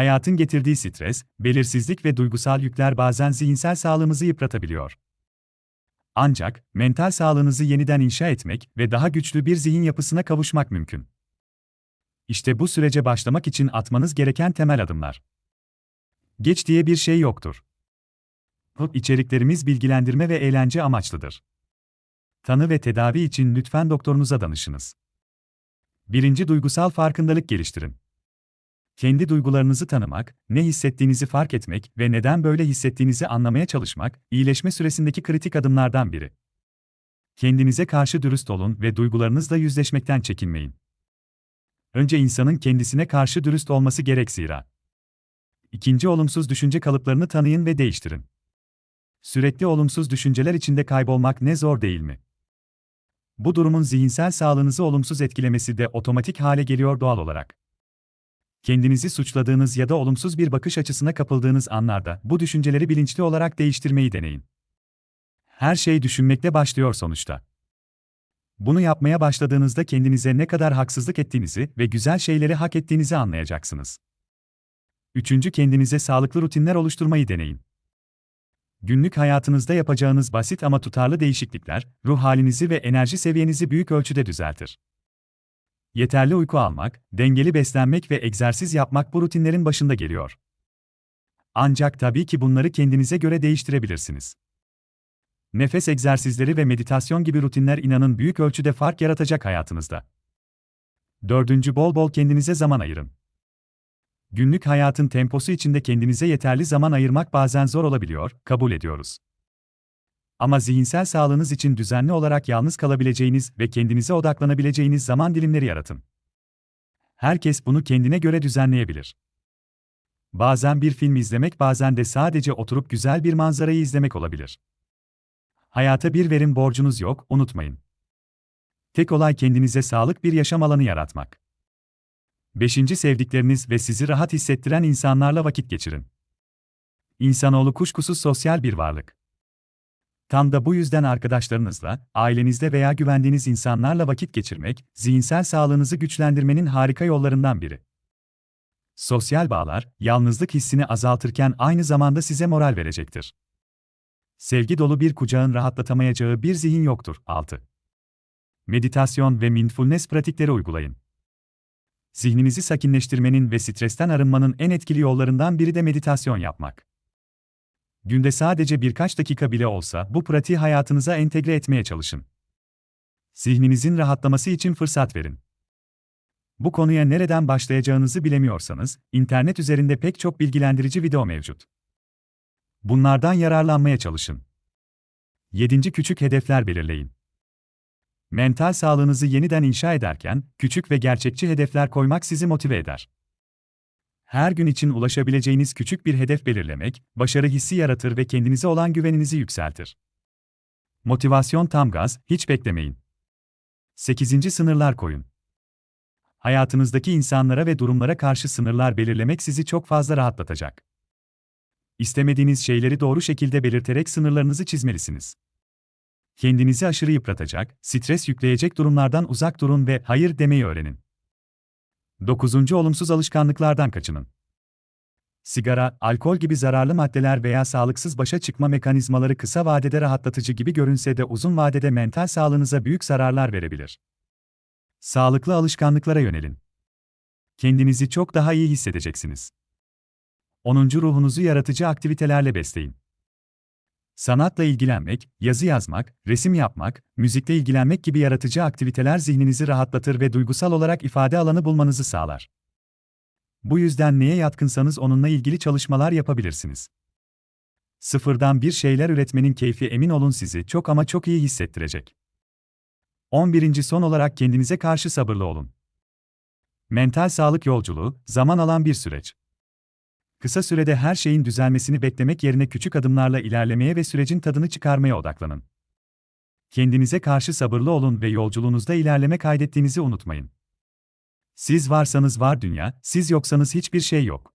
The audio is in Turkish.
Hayatın getirdiği stres, belirsizlik ve duygusal yükler bazen zihinsel sağlığımızı yıpratabiliyor. Ancak mental sağlığınızı yeniden inşa etmek ve daha güçlü bir zihin yapısına kavuşmak mümkün. İşte bu sürece başlamak için atmanız gereken temel adımlar. Geç diye bir şey yoktur. İçeriklerimiz bilgilendirme ve eğlence amaçlıdır. Tanı ve tedavi için lütfen doktorunuza danışınız. Birinci duygusal farkındalık geliştirin. Kendi duygularınızı tanımak, ne hissettiğinizi fark etmek ve neden böyle hissettiğinizi anlamaya çalışmak, iyileşme süresindeki kritik adımlardan biri. Kendinize karşı dürüst olun ve duygularınızla yüzleşmekten çekinmeyin. Önce insanın kendisine karşı dürüst olması gerek zira. İkinci olumsuz düşünce kalıplarını tanıyın ve değiştirin. Sürekli olumsuz düşünceler içinde kaybolmak ne zor değil mi? Bu durumun zihinsel sağlığınızı olumsuz etkilemesi de otomatik hale geliyor doğal olarak. Kendinizi suçladığınız ya da olumsuz bir bakış açısına kapıldığınız anlarda bu düşünceleri bilinçli olarak değiştirmeyi deneyin. Her şey düşünmekle başlıyor sonuçta. Bunu yapmaya başladığınızda kendinize ne kadar haksızlık ettiğinizi ve güzel şeyleri hak ettiğinizi anlayacaksınız. Üçüncü kendinize sağlıklı rutinler oluşturmayı deneyin. Günlük hayatınızda yapacağınız basit ama tutarlı değişiklikler, ruh halinizi ve enerji seviyenizi büyük ölçüde düzeltir. Yeterli uyku almak, dengeli beslenmek ve egzersiz yapmak bu rutinlerin başında geliyor. Ancak tabii ki bunları kendinize göre değiştirebilirsiniz. Nefes egzersizleri ve meditasyon gibi rutinler inanın büyük ölçüde fark yaratacak hayatınızda. Dördüncü bol bol kendinize zaman ayırın. Günlük hayatın temposu içinde kendinize yeterli zaman ayırmak bazen zor olabiliyor, kabul ediyoruz. Ama zihinsel sağlığınız için düzenli olarak yalnız kalabileceğiniz ve kendinize odaklanabileceğiniz zaman dilimleri yaratın. Herkes bunu kendine göre düzenleyebilir. Bazen bir film izlemek, bazen de sadece oturup güzel bir manzarayı izlemek olabilir. Hayata bir verim borcunuz yok, unutmayın. Tek olay kendinize sağlık bir yaşam alanı yaratmak. Beşinci sevdikleriniz ve sizi rahat hissettiren insanlarla vakit geçirin. İnsanoğlu kuşkusuz sosyal bir varlık. Tam da bu yüzden arkadaşlarınızla, ailenizde veya güvendiğiniz insanlarla vakit geçirmek, zihinsel sağlığınızı güçlendirmenin harika yollarından biri. Sosyal bağlar, yalnızlık hissini azaltırken aynı zamanda size moral verecektir. Sevgi dolu bir kucağın rahatlatamayacağı bir zihin yoktur. 6. Meditasyon ve mindfulness pratikleri uygulayın. Zihninizi sakinleştirmenin ve stresten arınmanın en etkili yollarından biri de meditasyon yapmak. Günde sadece birkaç dakika bile olsa bu pratiği hayatınıza entegre etmeye çalışın. Zihninizin rahatlaması için fırsat verin. Bu konuya nereden başlayacağınızı bilemiyorsanız, internet üzerinde pek çok bilgilendirici video mevcut. Bunlardan yararlanmaya çalışın. 7. Küçük hedefler belirleyin. Mental sağlığınızı yeniden inşa ederken, küçük ve gerçekçi hedefler koymak sizi motive eder. Her gün için ulaşabileceğiniz küçük bir hedef belirlemek, başarı hissi yaratır ve kendinize olan güveninizi yükseltir. Motivasyon tam gaz, hiç beklemeyin. 8. Sınırlar koyun. Hayatınızdaki insanlara ve durumlara karşı sınırlar belirlemek sizi çok fazla rahatlatacak. İstemediğiniz şeyleri doğru şekilde belirterek sınırlarınızı çizmelisiniz. Kendinizi aşırı yıpratacak, stres yükleyecek durumlardan uzak durun ve hayır demeyi öğrenin. 9. Olumsuz alışkanlıklardan kaçının. Sigara, alkol gibi zararlı maddeler veya sağlıksız başa çıkma mekanizmaları kısa vadede rahatlatıcı gibi görünse de uzun vadede mental sağlığınıza büyük zararlar verebilir. Sağlıklı alışkanlıklara yönelin. Kendinizi çok daha iyi hissedeceksiniz. 10. Ruhunuzu yaratıcı aktivitelerle besleyin. Sanatla ilgilenmek, yazı yazmak, resim yapmak, müzikle ilgilenmek gibi yaratıcı aktiviteler zihninizi rahatlatır ve duygusal olarak ifade alanı bulmanızı sağlar. Bu yüzden neye yatkınsanız onunla ilgili çalışmalar yapabilirsiniz. Sıfırdan bir şeyler üretmenin keyfi emin olun sizi çok ama çok iyi hissettirecek. 11. Son olarak kendinize karşı sabırlı olun. Mental sağlık yolculuğu, zaman alan bir süreç. Kısa sürede her şeyin düzelmesini beklemek yerine küçük adımlarla ilerlemeye ve sürecin tadını çıkarmaya odaklanın. Kendinize karşı sabırlı olun ve yolculuğunuzda ilerleme kaydettiğinizi unutmayın. Siz varsanız var dünya, siz yoksanız hiçbir şey yok.